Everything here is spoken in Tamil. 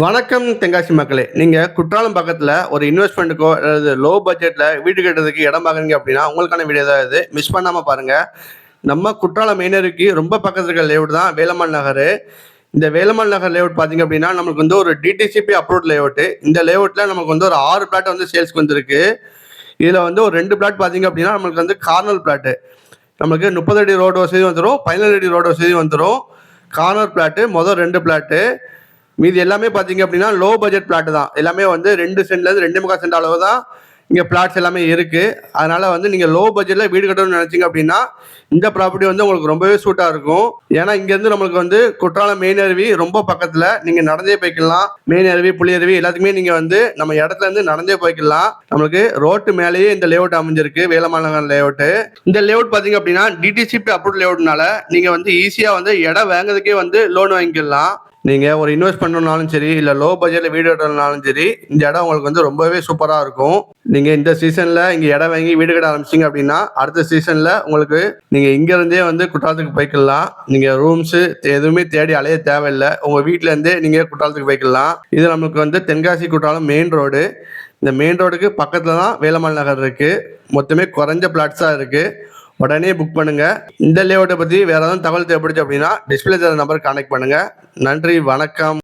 வணக்கம் தென்காசி மக்களே. நீங்கள் குற்றாலம் பக்கத்தில் ஒரு இன்வெஸ்ட்மெண்ட்டுக்கோ அல்லது லோ பட்ஜெட்டில் வீடு கட்டுறதுக்கு இடம் பார்க்குறீங்க அப்படின்னா உங்களுக்கான வீடியோ தான் இது. மிஸ் பண்ணாமல் பாருங்கள் நம்ம குற்றாலம் மெயினருக்கு ரொம்ப பக்கத்தில் இருக்கிற லேஅவுட் தான் வேலம்மாள் நகர். இந்த வேலம்மாள் நகர் லேவுட் பார்த்தீங்க அப்படின்னா நமக்கு வந்து ஒரு டிடிசிபி அப்ரூவ்ட் லேவுட்டு இந்த லேவுட்டில் நமக்கு வந்து ஒரு ஆறு பிளாட் வந்து சேல்ஸ்க்கு வந்திருக்கு. இதில் வந்து ஒரு ரெண்டு பிளாட் பார்த்தீங்க அப்படின்னா நமக்கு வந்து கார்னர் பிளாட்டு நமக்கு முப்பது அடி ரோடு வசதி வந்துடும் பதினேழு அடி ரோடு வசதி வந்துடும் கார்னர் பிளாட்டு மொதல் ரெண்டு பிளாட்டு மீதி எல்லாமே பார்த்தீங்க அப்படின்னா லோ பட்ஜெட் பிளாட் தான். எல்லாமே வந்து ரெண்டு சென்ட்லேருந்து ரெண்டு முக்கால் சென்ட் அளவு தான் இங்கே பிளாட்ஸ் எல்லாமே இருக்குது அதனால் வந்து நீங்கள் லோ பட்ஜெட்டில் வீடு கட்டணும்னு நினச்சிங்க அப்படின்னா இந்த ப்ராப்பர்ட்டி வந்து உங்களுக்கு ரொம்பவே சூட்டாக இருக்கும். ஏன்னா இங்கேருந்து நம்மளுக்கு வந்து குற்றாலம் மெயின் அருவி ரொம்ப பக்கத்தில். நீங்கள் நடந்தே போய்க்கலாம். மெயின் அருவி புளியருவி எல்லாத்துக்குமே நீங்கள் வந்து நம்ம இடத்துல இருந்து நடந்தே போய்க்கலாம். நம்மளுக்கு ரோட்டு மேலேயே இந்த லேஅவுட் அமைஞ்சிருக்கு. வேலமாநகர் லேஅவுட்டு இந்த லேஅவுட் பார்த்தீங்க அப்படின்னா டிடிசிபி அப்ரூவ் லேஅவுட்னால நீங்கள் வந்து ஈஸியாக வந்து இடம் வாங்குறதுக்கே வந்து லோன் வாங்கிக்கலாம். நீங்கள் ஒரு இன்வெஸ்ட் பண்ணணும்னாலும் சரி இல்லை லோ பட்ஜெட்டில் வீடு கட்டணும்னாலும் சரி இந்த இடம் உங்களுக்கு வந்து ரொம்பவே சூப்பராக இருக்கும். நீங்கள் இந்த சீசனில் இங்கே இடம் வாங்கி வீடு கட்ட ஆரம்பிச்சிங்க அப்படின்னா அடுத்த சீசனில் உங்களுக்கு நீங்கள் இங்கேருந்தே வந்து குற்றாலத்துக்கு போய்க்கலாம். நீங்கள் ரூம்ஸு எதுவுமே தேடி அலைய தேவையில்லை. உங்கள் வீட்டிலேருந்தே நீங்கள் குற்றாலத்துக்கு போய்க்கலாம். இது நமக்கு வந்து தென்காசி குற்றாலம் மெயின் ரோடு இந்த மெயின் ரோடுக்கு பக்கத்தில் தான் வேலம்மாள் நகர் இருக்குது மொத்தமே குறைஞ்ச பிளாட்ஸாக இருக்குது உடனே புக் பண்ணுங்க. இந்த லேஅவுட்டை பற்றி வேற ஏதாவது தகவல் தேவைப்படுச்சு அப்படின்னா டிஸ்பிளே தர நம்பர் கனெக்ட் பண்ணுங்க. நன்றி வணக்கம்.